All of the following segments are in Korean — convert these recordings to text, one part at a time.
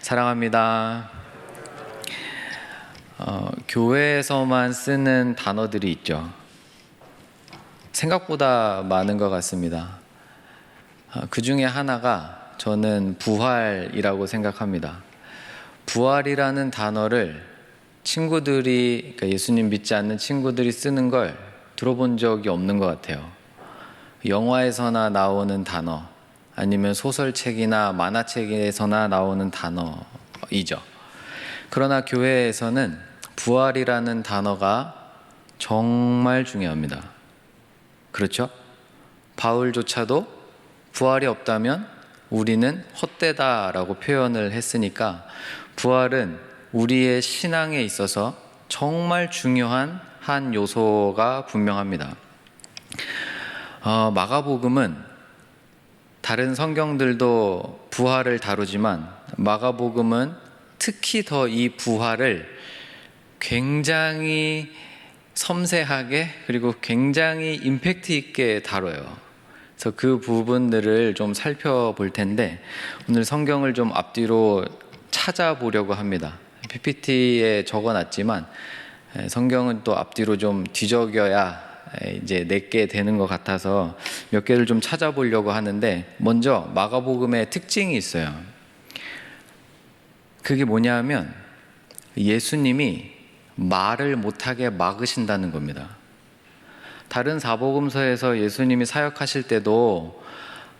사랑합니다. 어, 교회에서만 쓰는 단어들이 있죠. 생각보다 많은 것 같습니다. 어, 그 중에 하나가 저는 부활이라고 생각합니다. 부활이라는 단어를 친구들이, 그러니까 예수님 믿지 않는 친구들이 쓰는 걸 들어본 적이 없는 것 같아요. 영화에서나 나오는 단어, 아니면 소설책이나 만화책에서나 나오는 단어이죠. 그러나 교회에서는 부활이라는 단어가 정말 중요합니다. 그렇죠? 바울조차도 부활이 없다면 우리는 헛되다라고 표현을 했으니까 부활은 우리의 신앙에 있어서 정말 중요한 한 요소가 분명합니다. 어, 마가복음은 다른 성경들도 부활을 다루지만 마가복음은 특히 더 이 부활을 굉장히 섬세하게 그리고 굉장히 임팩트 있게 다뤄요. 그래서 그 부분들을 좀 살펴볼 텐데 오늘 성경을 좀 앞뒤로 찾아보려고 합니다. PPT에 적어놨지만 성경은 또 앞뒤로 좀 뒤적여야 이제 내게 되는 것 같아서 몇 개를 좀 찾아보려고 하는데 먼저 마가복음의 특징이 있어요. 그게 뭐냐하면 예수님이 말을 못하게 막으신다는 겁니다. 다른 사복음서에서 예수님이 사역하실 때도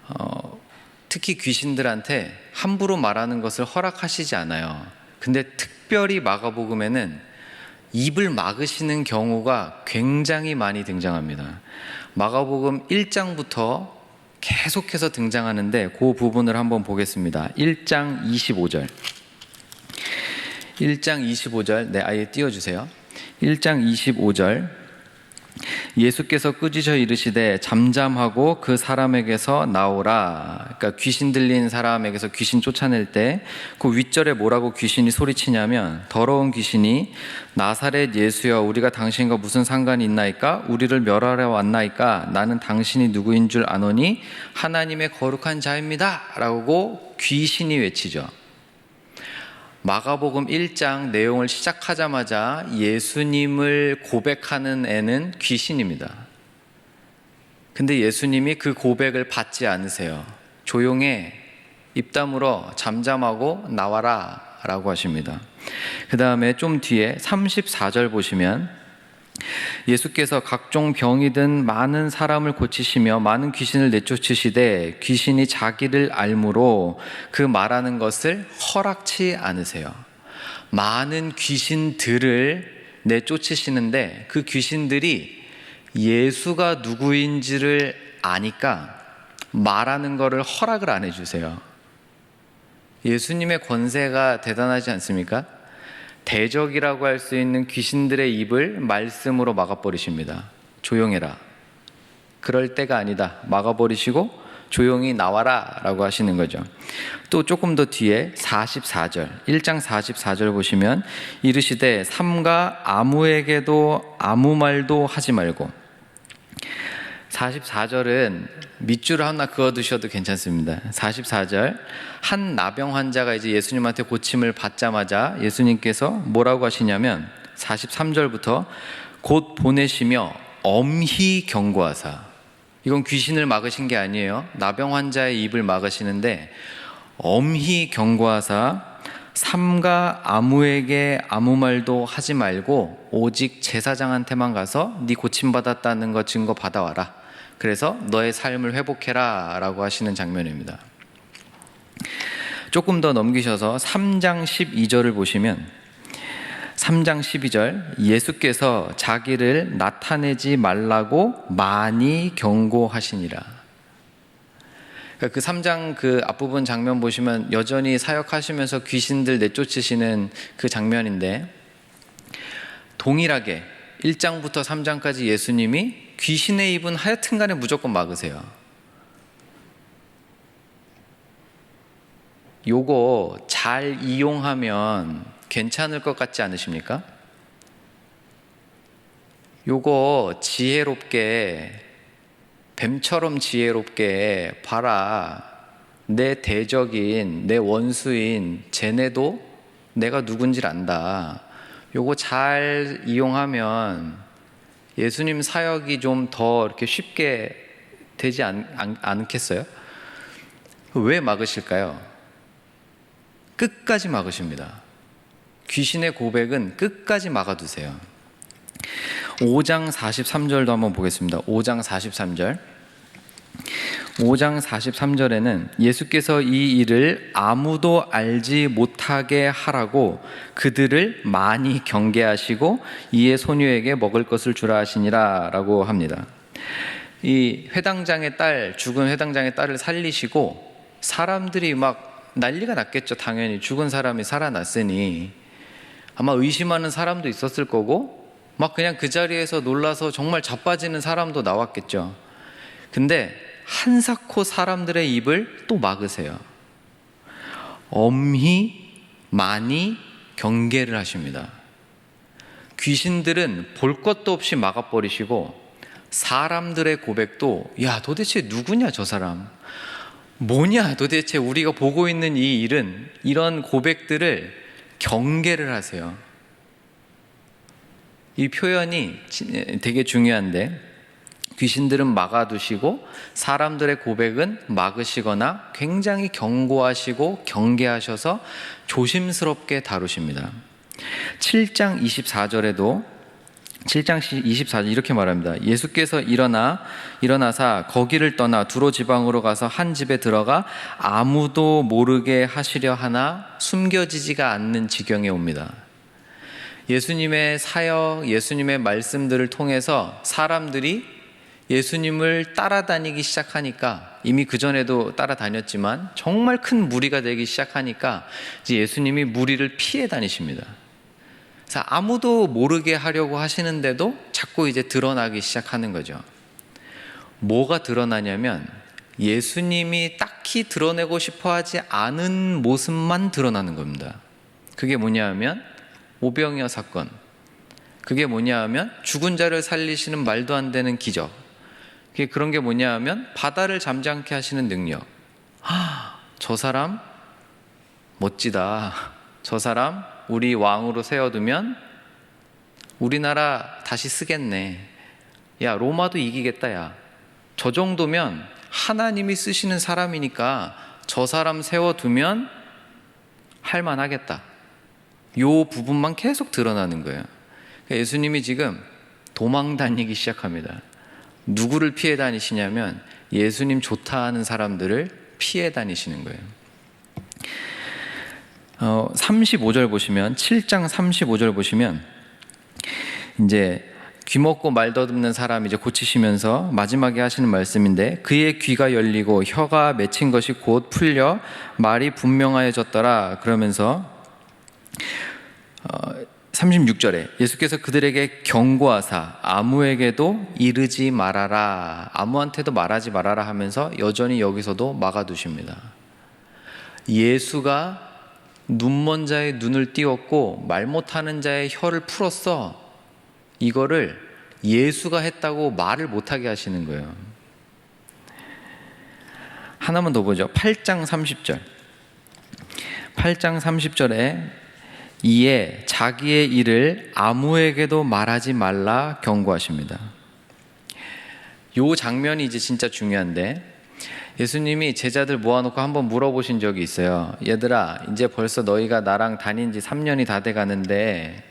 어, 특히 귀신들한테 함부로 말하는 것을 허락하시지 않아요. 근데 특별히 마가복음에는 입을 막으시는 경우가 굉장히 많이 등장합니다. 마가복음 1장부터 계속해서 등장하는데 그 부분을 한번 보겠습니다. 1장 25절. 1장 25절, 네, 아예 띄워주세요. 1장 25절. 예수께서 꾸짖어 이르시되 잠잠하고 그 사람에게서 나오라. 그러니까 귀신 들린 사람에게서 귀신 쫓아낼 때 그 윗절에 뭐라고 귀신이 소리치냐면 더러운 귀신이 나사렛 예수여 우리가 당신과 무슨 상관이 있나이까 우리를 멸하려 왔나이까 나는 당신이 누구인 줄 아노니 하나님의 거룩한 자입니다라고 귀신이 외치죠. 마가복음 1장 내용을 시작하자마자 예수님을 고백하는 애는 귀신입니다. 근데 예수님이 그 고백을 받지 않으세요. 조용해 입 다물어 잠잠하고 나와라 라고 하십니다. 그 다음에 좀 뒤에 34절 보시면 예수께서 각종 병이 든 많은 사람을 고치시며 많은 귀신을 내쫓으시되 귀신이 자기를 알므로 그 말하는 것을 허락치 않으세요. 많은 귀신들을 내쫓으시는데 그 귀신들이 예수가 누구인지를 아니까 말하는 것을 허락을 안 해주세요. 예수님의 권세가 대단하지 않습니까? 대적이라고 할 수 있는 귀신들의 입을 말씀으로 막아버리십니다. 조용해라. 그럴 때가 아니다. 막아버리시고 조용히 나와라 라고 하시는 거죠. 또 조금 더 뒤에 44절, 1장 44절 보시면 이르시되 삼가 아무에게도 아무 말도 하지 말고 44절은 밑줄 하나 그어 두셔도 괜찮습니다. 44절. 한 나병 환자가 이제 예수님한테 고침을 받자마자 예수님께서 뭐라고 하시냐면 43절부터 곧 보내시며 엄히 경고하사. 이건 귀신을 막으신 게 아니에요. 나병 환자의 입을 막으시는데 엄히 경고하사 삼가 아무에게 아무 말도 하지 말고 오직 제사장한테만 가서 네 고침 받았다는 거 증거 받아와라. 그래서 너의 삶을 회복해라 라고 하시는 장면입니다. 조금 더 넘기셔서 3장 12절을 보시면 3장 12절 예수께서 자기를 나타내지 말라고 많이 경고하시니라. 그러니까 그 3장 그 앞부분 장면 보시면 여전히 사역하시면서 귀신들 내쫓으시는 그 장면인데 동일하게 1장부터 3장까지 예수님이 귀신의 입은 하여튼 간에 무조건 막으세요. 요거 잘 이용하면 괜찮을 것 같지 않으십니까? 요거 지혜롭게 뱀처럼 지혜롭게 봐라. 내 대적인 내 원수인 쟤네도 내가 누군지를 안다. 요거 잘 이용하면 예수님 사역이 좀 더 이렇게 쉽게 되지 않, 않, 않겠어요? 왜 막으실까요? 끝까지 막으십니다. 귀신의 고백은 끝까지 막아두세요. 5장 43절도 한번 보겠습니다. 5장 43절. 5장 43절에는 예수께서 이 일을 아무도 알지 못하게 하라고 그들을 많이 경계하시고 이에 소녀에게 먹을 것을 주라 하시니라라고 합니다. 이 회당장의 딸 죽은 회당장의 딸을 살리시고 사람들이 막 난리가 났겠죠. 당연히 죽은 사람이 살아났으니 아마 의심하는 사람도 있었을 거고 막 그냥 그 자리에서 놀라서 정말 자빠지는 사람도 나왔겠죠. 근데 한사코 사람들의 입을 또 막으세요. 엄히 많이 경계를 하십니다. 귀신들은 볼 것도 없이 막아버리시고 사람들의 고백도 야 도대체 누구냐 저 사람 뭐냐 도대체 우리가 보고 있는 이 일은 이런 고백들을 경계를 하세요. 이 표현이 되게 중요한데 귀신들은 막아두시고 사람들의 고백은 막으시거나 굉장히 경고하시고 경계하셔서 조심스럽게 다루십니다. 7장 24절에도 7장 24절 이렇게 말합니다. 예수께서 일어나 일어나사 거기를 떠나 두로 지방으로 가서 한 집에 들어가 아무도 모르게 하시려 하나 숨겨지지가 않는 지경에 옵니다. 예수님의 사역, 예수님의 말씀들을 통해서 사람들이 예수님을 따라다니기 시작하니까 이미 그전에도 따라다녔지만 정말 큰 무리가 되기 시작하니까 이제 예수님이 무리를 피해 다니십니다. 그래서 아무도 모르게 하려고 하시는데도 자꾸 이제 드러나기 시작하는 거죠. 뭐가 드러나냐면 예수님이 딱히 드러내고 싶어 하지 않은 모습만 드러나는 겁니다. 그게 뭐냐 하면 오병이어 사건. 그게 뭐냐 하면 죽은 자를 살리시는 말도 안 되는 기적. 그게 그런 게 뭐냐 하면 바다를 잠잠케 하시는 능력. 아, 저 사람 멋지다. 저 사람 우리 왕으로 세워두면 우리나라 다시 쓰겠네. 야, 로마도 이기겠다, 야. 저 정도면 하나님이 쓰시는 사람이니까 저 사람 세워두면 할만하겠다. 요 부분만 계속 드러나는 거예요. 그러니까 예수님이 지금 도망 다니기 시작합니다. 누구를 피해 다니시냐면 예수님 좋다 하는 사람들을 피해 다니시는 거예요. 어, 35절 보시면 7장 35절 보시면 이제 귀 먹고 말 더듬는 사람 이제 고치시면서 마지막에 하시는 말씀인데 그의 귀가 열리고 혀가 맺힌 것이 곧 풀려 말이 분명하여졌더라 그러면서 어, 36절에 예수께서 그들에게 경고하사 아무에게도 이르지 말아라 아무한테도 말하지 말아라 하면서 여전히 여기서도 막아두십니다. 예수가 눈먼 자의 눈을 띄웠고 말 못하는 자의 혀를 풀었어. 이거를 예수가 했다고 말을 못하게 하시는 거예요. 하나만 더 보죠. 8장 30절. 8장 30절에 이에 자기의 일을 아무에게도 말하지 말라 경고하십니다. 요 장면이 이제 진짜 중요한데 예수님이 제자들 모아놓고 한번 물어보신 적이 있어요. 얘들아, 이제 벌써 너희가 나랑 다닌 지 3년이 다 돼 가는데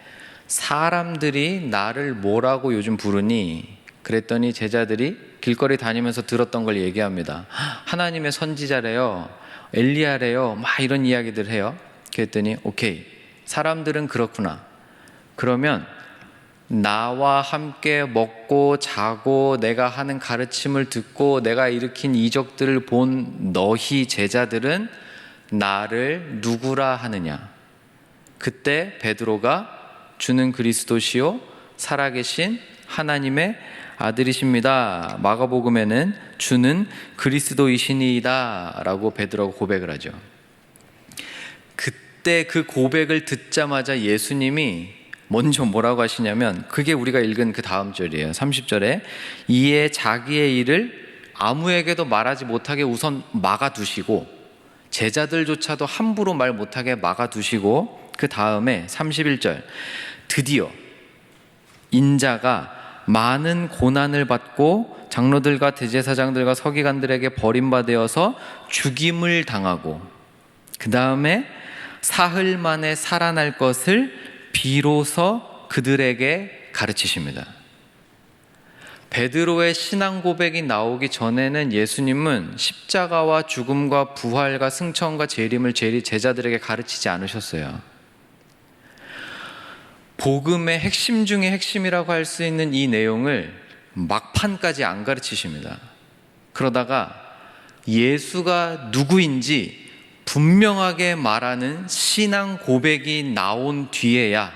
사람들이 나를 뭐라고 요즘 부르니? 그랬더니 제자들이 길거리 다니면서 들었던 걸 얘기합니다. 하나님의 선지자래요. 엘리야래요. 막 이런 이야기들 해요. 그랬더니 오케이. 사람들은 그렇구나. 그러면 나와 함께 먹고 자고 내가 하는 가르침을 듣고 내가 일으킨 이적들을 본 너희 제자들은 나를 누구라 하느냐? 그때 베드로가 주는 그리스도시요 살아계신 하나님의 아들이십니다. 마가복음에는 주는 그리스도이시니이다라고 베드로가 고백을 하죠. 그때 그 고백을 듣자마자 예수님이 먼저 뭐라고 하시냐면 그게 우리가 읽은 그 다음 절이에요. 30절에 이에 자기의 일을 아무에게도 말하지 못하게 우선 막아두시고 제자들조차도 함부로 말 못하게 막아두시고 그 다음에 31절 드디어 인자가 많은 고난을 받고 장로들과 대제사장들과 서기관들에게 버림받아서 죽임을 당하고 그 다음에 사흘 만에 살아날 것을 비로소 그들에게 가르치십니다. 베드로의 신앙 고백이 나오기 전에는 예수님은 십자가와 죽음과 부활과 승천과 재림을 제자들에게 가르치지 않으셨어요. 복음의 핵심 중의 핵심이라고 할 수 있는 이 내용을 막판까지 안 가르치십니다. 그러다가 예수가 누구인지 분명하게 말하는 신앙 고백이 나온 뒤에야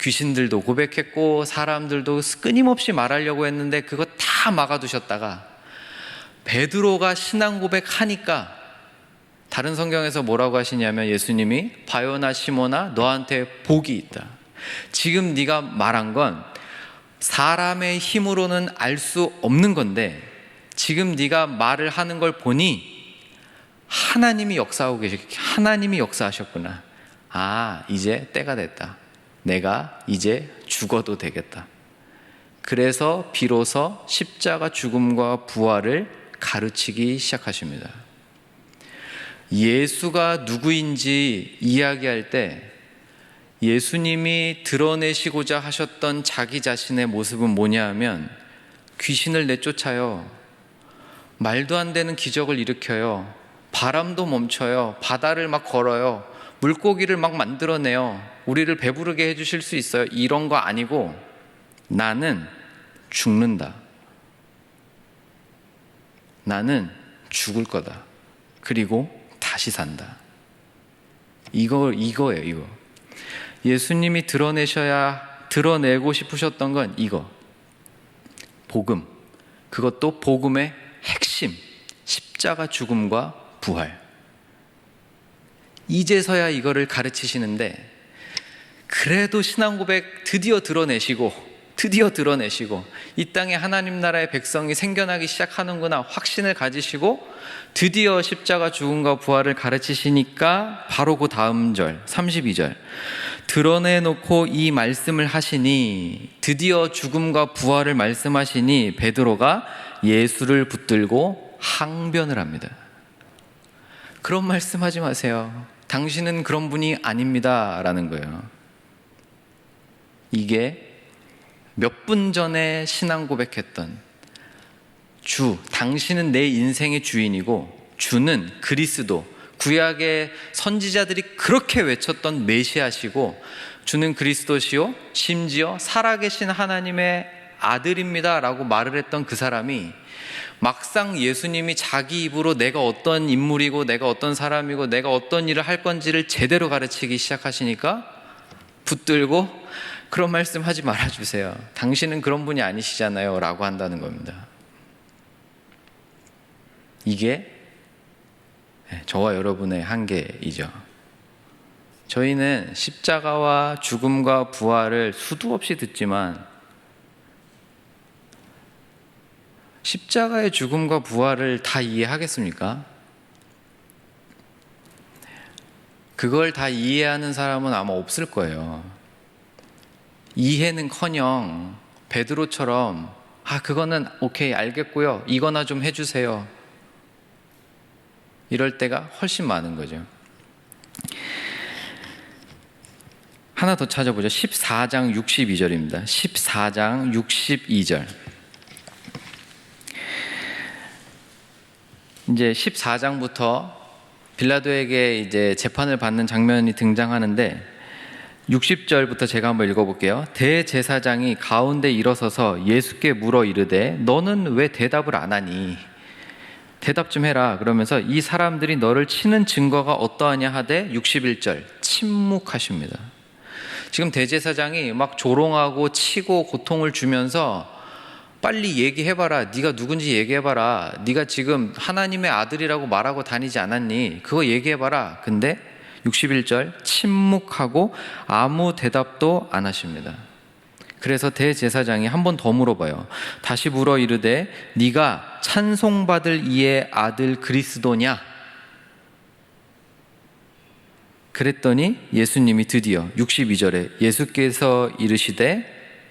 귀신들도 고백했고 사람들도 끊임없이 말하려고 했는데 그거 다 막아두셨다가 베드로가 신앙 고백하니까 다른 성경에서 뭐라고 하시냐면 예수님이 바요나 시모나 너한테 복이 있다. 지금 네가 말한 건 사람의 힘으로는 알 수 없는 건데 지금 네가 말을 하는 걸 보니 하나님이 역사하고 계시 하나님이 역사하셨구나. 아, 이제 때가 됐다. 내가 이제 죽어도 되겠다. 그래서 비로소 십자가 죽음과 부활을 가르치기 시작하십니다. 예수가 누구인지 이야기할 때 예수님이 드러내시고자 하셨던 자기 자신의 모습은 뭐냐 하면 귀신을 내쫓아요. 말도 안 되는 기적을 일으켜요. 바람도 멈춰요. 바다를 막 걸어요. 물고기를 막 만들어내요. 우리를 배부르게 해주실 수 있어요. 이런 거 아니고 나는 죽는다. 나는 죽을 거다. 그리고 다시 산다. 이거, 이거예요, 이거. 예수님이 드러내셔야, 드러내고 싶으셨던 건 이거. 복음. 그것도 복음의 핵심. 십자가 죽음과 부활. 이제서야 이거를 가르치시는데, 그래도 신앙 고백 드디어 드러내시고, 드디어 드러내시고, 이 땅에 하나님 나라의 백성이 생겨나기 시작하는구나 확신을 가지시고, 드디어 십자가 죽음과 부활을 가르치시니까, 바로 그 다음 절, 32절. 드러내놓고 이 말씀을 하시니, 드디어 죽음과 부활을 말씀하시니, 베드로가 예수를 붙들고 항변을 합니다. 그런 말씀 하지 마세요. 당신은 그런 분이 아닙니다. 라는 거예요. 이게 몇 분 전에 신앙 고백했던 주, 당신은 내 인생의 주인이고 주는 그리스도, 구약의 선지자들이 그렇게 외쳤던 메시아시고 주는 그리스도시요 심지어 살아계신 하나님의 아들입니다 라고 말을 했던 그 사람이 막상 예수님이 자기 입으로 내가 어떤 인물이고 내가 어떤 사람이고 내가 어떤 일을 할 건지를 제대로 가르치기 시작하시니까 붙들고 그런 말씀 하지 말아주세요. 당신은 그런 분이 아니시잖아요. 라고 한다는 겁니다. 이게 저와 여러분의 한계이죠. 저희는 십자가와 죽음과 부활을 수도 없이 듣지만 십자가의 죽음과 부활을 다 이해하겠습니까? 그걸 다 이해하는 사람은 아마 없을 거예요. 이해는 커녕 베드로처럼 아, 그거는 오케이, 알겠고요. 이거나 좀 해주세요. 이럴 때가 훨씬 많은 거죠. 하나 더 찾아보죠. 14장 62절입니다. 14장 62절. 이제 14장부터 빌라도에게 이제 재판을 받는 장면이 등장하는데 60절부터 제가 한번 읽어볼게요. 대제사장이 가운데 일어서서 예수께 물어 이르되 너는 왜 대답을 안 하니? 대답 좀 해라. 그러면서 이 사람들이 너를 치는 증거가 어떠하냐 하되 61절 침묵하십니다. 지금 대제사장이 막 조롱하고 치고 고통을 주면서 빨리 얘기해봐라. 네가 누군지 얘기해봐라. 네가 지금 하나님의 아들이라고 말하고 다니지 않았니? 그거 얘기해봐라. 근데 61절 침묵하고 아무 대답도 안 하십니다. 그래서 대제사장이 한 번 더 물어봐요. 다시 물어 이르되 네가 찬송받을 이의 아들 그리스도냐? 그랬더니 예수님이 드디어 62절에 예수께서 이르시되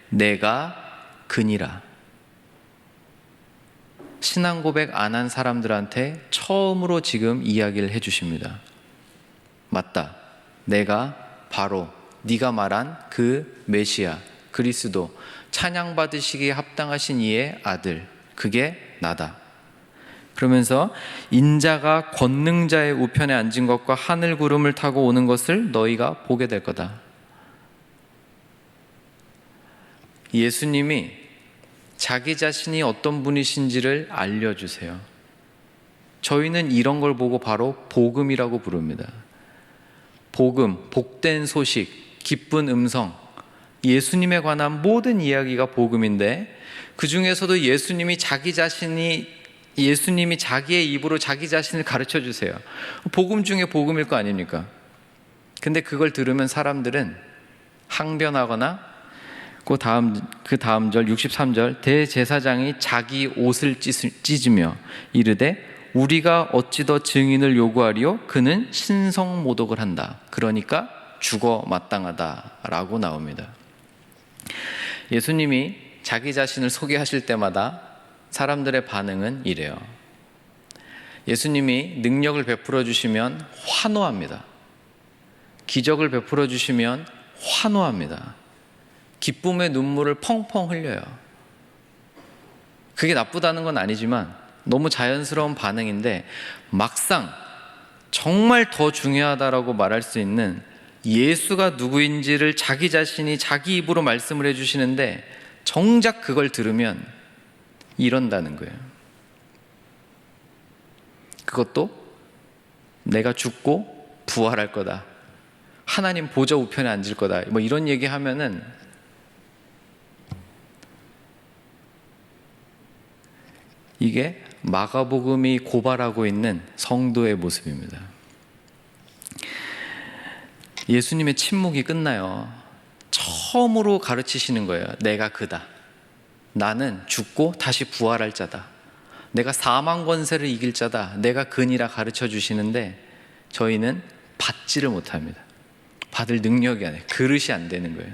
내가 그니라. 신앙 고백 안 한 사람들한테 처음으로 지금 이야기를 해 주십니다. 맞다. 내가 바로 네가 말한 그 메시아 그리스도 찬양 받으시기에 합당하신 이의 아들 그게 나다. 그러면서 인자가 권능자의 우편에 앉은 것과 하늘 구름을 타고 오는 것을 너희가 보게 될 거다. 예수님이 자기 자신이 어떤 분이신지를 알려주세요. 저희는 이런 걸 보고 바로 복음이라고 부릅니다. 복음, 복된 소식, 기쁜 음성, 예수님에 관한 모든 이야기가 복음인데 그 중에서도 예수님이 자기 자신이 예수님이 자기의 입으로 자기 자신을 가르쳐 주세요. 복음 중에 복음일 거 아닙니까? 근데 그걸 들으면 사람들은 항변하거나 그 다음 그 다음 절 63절 대제사장이 자기 옷을 찢으며 이르되 우리가 어찌 더 증인을 요구하리요 그는 신성 모독을 한다. 그러니까 죽어 마땅하다라고 나옵니다. 예수님이 자기 자신을 소개하실 때마다 사람들의 반응은 이래요. 예수님이 능력을 베풀어 주시면 환호합니다. 기적을 베풀어 주시면 환호합니다. 기쁨의 눈물을 펑펑 흘려요. 그게 나쁘다는 건 아니지만 너무 자연스러운 반응인데 막상 정말 더 중요하다라고 말할 수 있는 예수가 누구인지를 자기 자신이 자기 입으로 말씀을 해주시는데 정작 그걸 들으면 이런다는 거예요. 그것도 내가 죽고 부활할 거다. 하나님 보좌 우편에 앉을 거다. 뭐 이런 얘기 하면은 이게 마가복음이 고발하고 있는 성도의 모습입니다. 예수님의 침묵이 끝나요. 처음으로 가르치시는 거예요. 내가 그다. 나는 죽고 다시 부활할 자다. 내가 사망 권세를 이길 자다. 내가 그니라 가르쳐 주시는데 저희는 받지를 못합니다. 받을 능력이 안 돼. 그릇이 안 되는 거예요.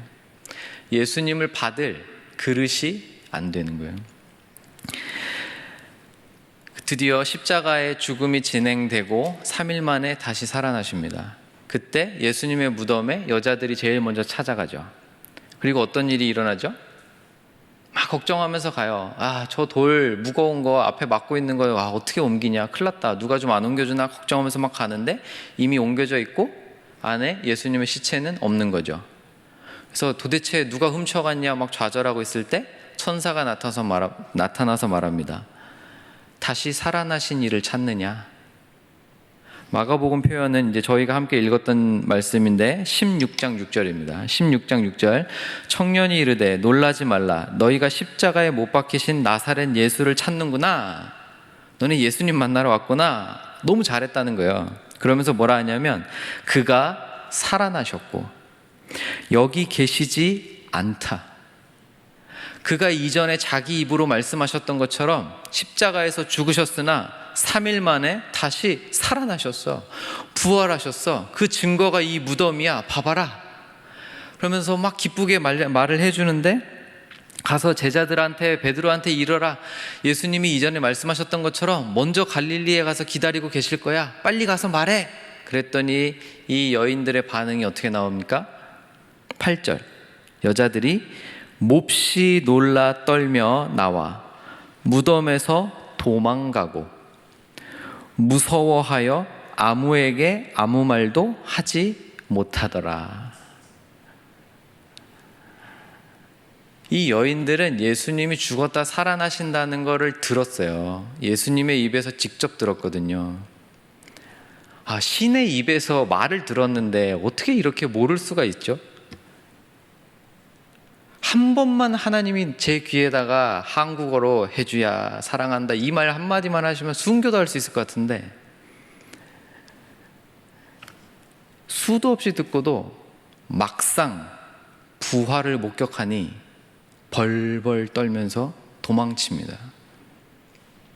예수님을 받을 그릇이 안 되는 거예요. 드디어 십자가의 죽음이 진행되고 3일 만에 다시 살아나십니다. 그때 예수님의 무덤에 여자들이 제일 먼저 찾아가죠. 그리고 어떤 일이 일어나죠? 막 걱정하면서 가요. 아, 저 돌 무거운 거 앞에 막고 있는 거, 아, 어떻게 옮기냐? 큰일 났다. 누가 좀 안 옮겨주나? 걱정하면서 막 가는데 이미 옮겨져 있고 안에 예수님의 시체는 없는 거죠. 그래서 도대체 누가 훔쳐갔냐? 막 좌절하고 있을 때 천사가 나타나서, 말, 나타나서 말합니다. 다시 살아나신 이를 찾느냐? 마가복음 표현은 이제 저희가 함께 읽었던 말씀인데 16장 6절입니다. 16장 6절 청년이 이르되 놀라지 말라 너희가 십자가에 못 박히신 나사렛 예수를 찾는구나. 너네 예수님 만나러 왔구나. 너무 잘했다는 거예요. 그러면서 뭐라 하냐면 그가 살아나셨고 여기 계시지 않다. 그가 이전에 자기 입으로 말씀하셨던 것처럼 십자가에서 죽으셨으나 3일 만에 다시 살아나셨어. 부활하셨어. 그 증거가 이 무덤이야. 봐봐라. 그러면서 막 기쁘게 말, 말을 해주는데 가서 제자들한테 베드로한테 이르라. 예수님이 이전에 말씀하셨던 것처럼 먼저 갈릴리에 가서 기다리고 계실 거야. 빨리 가서 말해. 그랬더니 이 여인들의 반응이 어떻게 나옵니까? 8절. 여자들이 몹시 놀라 떨며 나와 무덤에서 도망가고 무서워하여 아무에게 아무 말도 하지 못하더라. 이 여인들은 예수님이 죽었다 살아나신다는 것을 들었어요. 예수님의 입에서 직접 들었거든요. 아, 신의 입에서 말을 들었는데 어떻게 이렇게 모를 수가 있죠? 한 번만 하나님이 제 귀에다가 한국어로 해주야 사랑한다 이 말 한마디만 하시면 순교도 할 수 있을 것 같은데 수도 없이 듣고도 막상 부활을 목격하니 벌벌 떨면서 도망칩니다.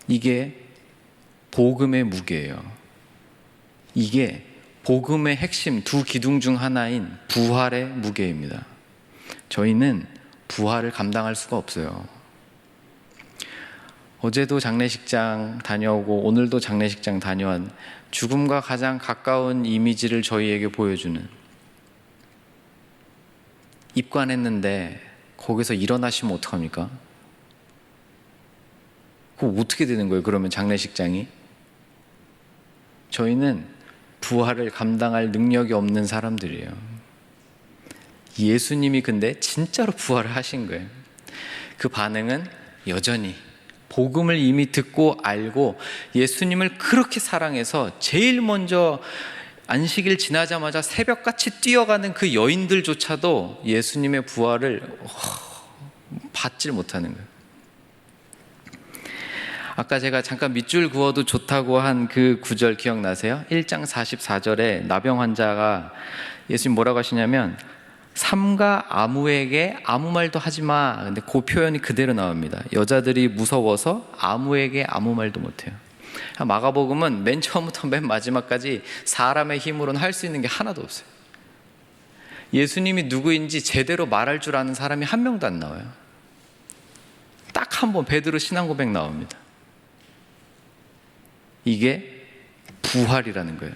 이게 복음의 무게예요. 이게 복음의 핵심 두 기둥 중 하나인 부활의 무게입니다. 저희는 부활을 감당할 수가 없어요. 어제도 장례식장 다녀오고 오늘도 장례식장 다녀온 죽음과 가장 가까운 이미지를 저희에게 보여주는 입관했는데 거기서 일어나시면 어떡합니까? 그거 어떻게 되는 거예요? 그러면 장례식장이? 저희는 부활을 감당할 능력이 없는 사람들이에요. 예수님이 근데 진짜로 부활을 하신 거예요. 그 반응은 여전히 복음을 이미 듣고 알고 예수님을 그렇게 사랑해서 제일 먼저 안식일 지나자마자 새벽같이 뛰어가는 그 여인들조차도 예수님의 부활을 받질 못하는 거예요. 아까 제가 잠깐 밑줄 그어도 좋다고 한 그 구절 기억나세요? 1장 44절에 나병 환자가 예수님 뭐라고 하시냐면 삼가 아무에게 아무 말도 하지 마. 근데 그 표현이 그대로 나옵니다. 여자들이 무서워서 아무에게 아무 말도 못 해요. 마가복음은 맨 처음부터 맨 마지막까지 사람의 힘으로는 할 수 있는 게 하나도 없어요. 예수님이 누구인지 제대로 말할 줄 아는 사람이 한 명도 안 나와요. 딱 한 번 베드로 신앙 고백 나옵니다. 이게 부활이라는 거예요.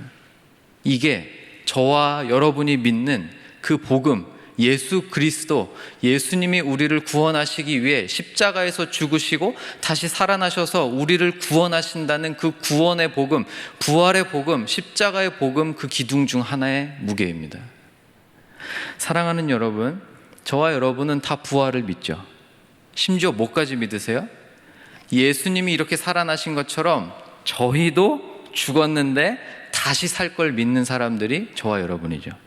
이게 저와 여러분이 믿는 그 복음, 예수 그리스도, 예수님이 우리를 구원하시기 위해 십자가에서 죽으시고 다시 살아나셔서 우리를 구원하신다는 그 구원의 복음, 부활의 복음, 십자가의 복음 그 기둥 중 하나의 무게입니다. 사랑하는 여러분, 저와 여러분은 다 부활을 믿죠. 심지어 뭐까지 믿으세요? 예수님이 이렇게 살아나신 것처럼 저희도 죽었는데 다시 살 걸 믿는 사람들이 저와 여러분이죠.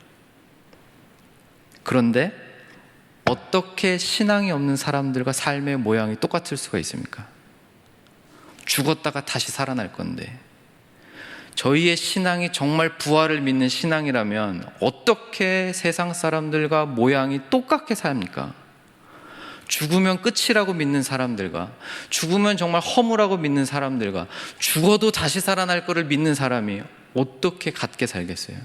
그런데 어떻게 신앙이 없는 사람들과 삶의 모양이 똑같을 수가 있습니까? 죽었다가 다시 살아날 건데. 저희의 신앙이 정말 부활을 믿는 신앙이라면 어떻게 세상 사람들과 모양이 똑같게 삽니까? 죽으면 끝이라고 믿는 사람들과 죽으면 정말 허무라고 믿는 사람들과 죽어도 다시 살아날 것을 믿는 사람이 어떻게 같게 살겠어요?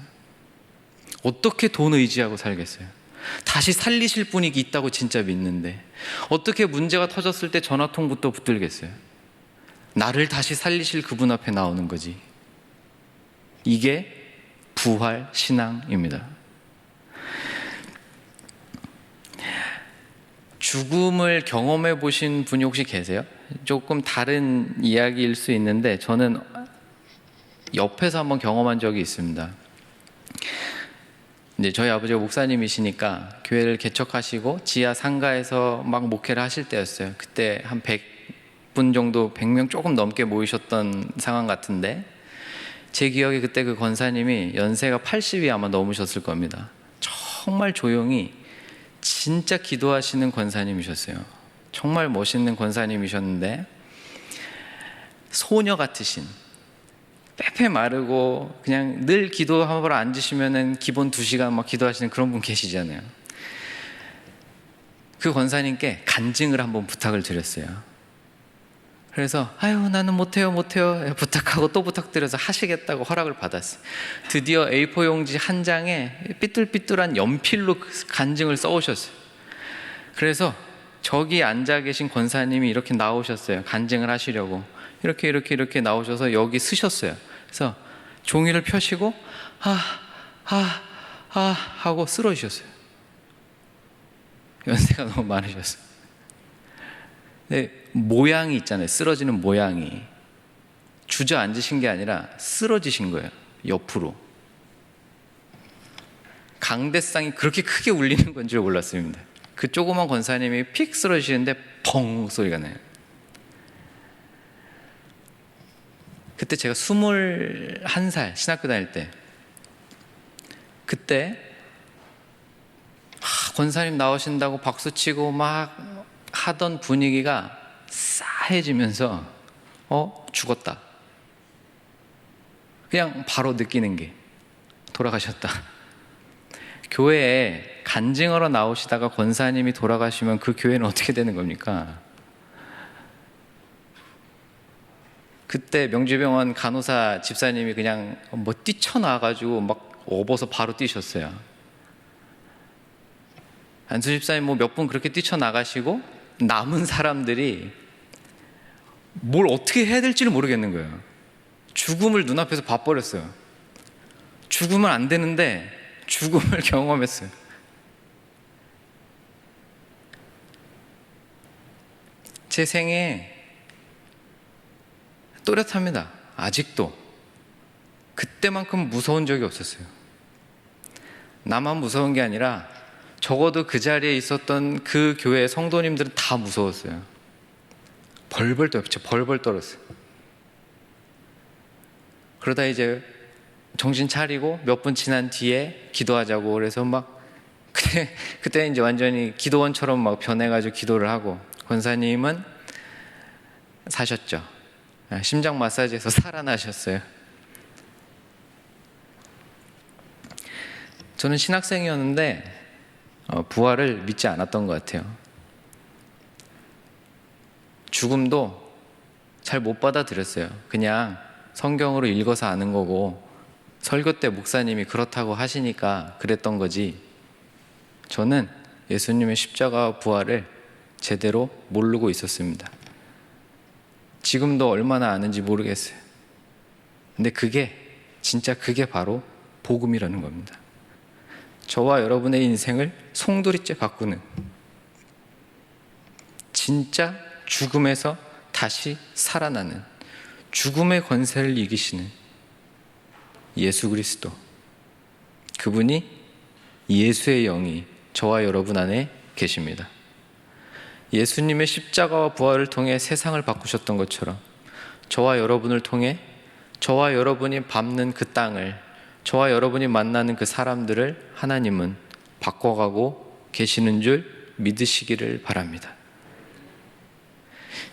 어떻게 돈 의지하고 살겠어요? 다시 살리실 분이 있다고 진짜 믿는데 어떻게 문제가 터졌을 때 전화통부터 붙들겠어요? 나를 다시 살리실 그분 앞에 나오는 거지. 이게 부활 신앙입니다. 죽음을 경험해 보신 분이 혹시 계세요? 조금 다른 이야기일 수 있는데 저는 옆에서 한번 경험한 적이 있습니다. 이제 저희 아버지가 목사님이시니까 교회를 개척하시고 지하 상가에서 막 목회를 하실 때였어요. 그때 한 100분 정도, 100명 조금 넘게 모이셨던 상황 같은데 제 기억에 그때 그 권사님이 연세가 80이 아마 넘으셨을 겁니다. 정말 조용히 진짜 기도하시는 권사님이셨어요. 정말 멋있는 권사님이셨는데 소녀 같으신 빼빼 마르고 그냥 늘 기도하러 앉으시면은 기본 두 시간 막 기도하시는 그런 분 계시잖아요. 그 권사님께 간증을 한번 부탁을 드렸어요. 그래서 아유 나는 못해요 못해요 부탁하고 또 부탁드려서 하시겠다고 허락을 받았어요. 드디어 A4 용지 한 장에 삐뚤삐뚤한 연필로 간증을 써오셨어요. 그래서 저기 앉아 계신 권사님이 이렇게 나오셨어요. 간증을 하시려고 이렇게 이렇게 이렇게 나오셔서 여기 쓰셨어요. 그래서 종이를 펴시고 아 아아 아, 하고 쓰러지셨어요. 연세가 너무 많으셨어요. 네, 모양이 있잖아요. 쓰러지는 모양이. 주저앉으신 게 아니라 쓰러지신 거예요. 옆으로. 강대상이 그렇게 크게 울리는 건 줄 몰랐습니다. 그 조그만 권사님이 픽 쓰러지시는데 펑 소리가 나요. 그때 제가 21살 신학교 다닐 때 그때 권사님 나오신다고 박수치고 막 하던 분위기가 싸해지면서 어 죽었다. 그냥 바로 느끼는 게 돌아가셨다. 교회에 간증하러 나오시다가 권사님이 돌아가시면 그 교회는 어떻게 되는 겁니까? 그때 명주병원 간호사 집사님이 그냥 뭐 뛰쳐나와가지고 막 업어서 바로 뛰셨어요. 안수 집사님 뭐 몇 분 그렇게 뛰쳐나가시고 남은 사람들이 뭘 어떻게 해야 될지를 모르겠는 거예요. 죽음을 눈앞에서 봐버렸어요. 죽으면 안 되는데 죽음을 경험했어요. 제 생에 또렷합니다. 아직도. 그때만큼 무서운 적이 없었어요. 나만 무서운 게 아니라 적어도 그 자리에 있었던 그 교회 성도님들은 다 무서웠어요. 벌벌 떨었죠. 벌벌 떨었어요. 그러다 이제 정신 차리고 몇 분 지난 뒤에 기도하자고 그래서 막 그때 그때 이제 완전히 기도원처럼 막 변해가지고 기도를 하고 권사님은 사셨죠. 아, 심장 마사지에서 살아나셨어요. 저는 신학생이었는데 어, 부활을 믿지 않았던 것 같아요. 죽음도 잘 못 받아들였어요. 그냥 성경으로 읽어서 아는 거고 설교 때 목사님이 그렇다고 하시니까 그랬던 거지. 저는 예수님의 십자가와 부활을 제대로 모르고 있었습니다. 지금도 얼마나 아는지 모르겠어요. 근데 그게 진짜 그게 바로 복음이라는 겁니다. 저와 여러분의 인생을 송두리째 바꾸는 진짜 죽음에서 다시 살아나는 죽음의 권세를 이기시는 예수 그리스도 그분이 예수의 영이 저와 여러분 안에 계십니다. 예수님의 십자가와 부활을 통해 세상을 바꾸셨던 것처럼 저와 여러분을 통해 저와 여러분이 밟는 그 땅을 저와 여러분이 만나는 그 사람들을 하나님은 바꿔가고 계시는 줄 믿으시기를 바랍니다.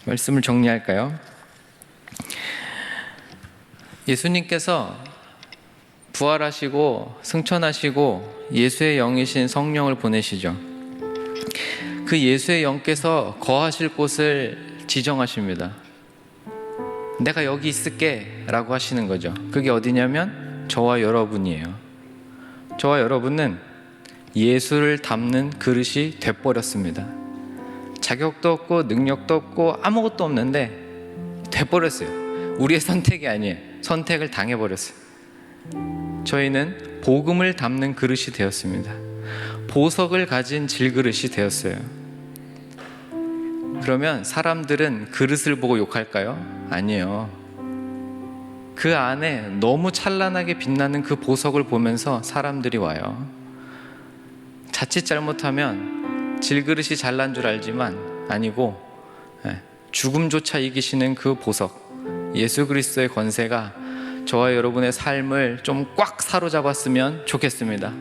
말씀을 정리할까요? 예수님께서 부활하시고 승천하시고 예수의 영이신 성령을 보내시죠. 그 예수의 영께서 거하실 곳을 지정하십니다. 내가 여기 있을게 라고 하시는 거죠. 그게 어디냐면 저와 여러분이에요. 저와 여러분은 예수를 담는 그릇이 돼버렸습니다. 자격도 없고 능력도 없고 아무것도 없는데 돼버렸어요. 우리의 선택이 아니에요. 선택을 당해버렸어요. 저희는 복음을 담는 그릇이 되었습니다. 보석을 가진 질그릇이 되었어요. 그러면 사람들은 그릇을 보고 욕할까요? 아니에요. 그 안에 너무 찬란하게 빛나는 그 보석을 보면서 사람들이 와요. 자칫 잘못하면 질그릇이 잘난 줄 알지만 아니고 예, 죽음조차 이기시는 그 보석 예수 그리스도의 권세가 저와 여러분의 삶을 좀 꽉 사로잡았으면 좋겠습니다.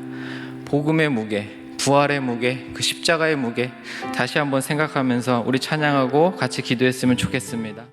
복음의 무게, 부활의 무게, 그 십자가의 무게 다시 한번 생각하면서 우리 찬양하고 같이 기도했으면 좋겠습니다.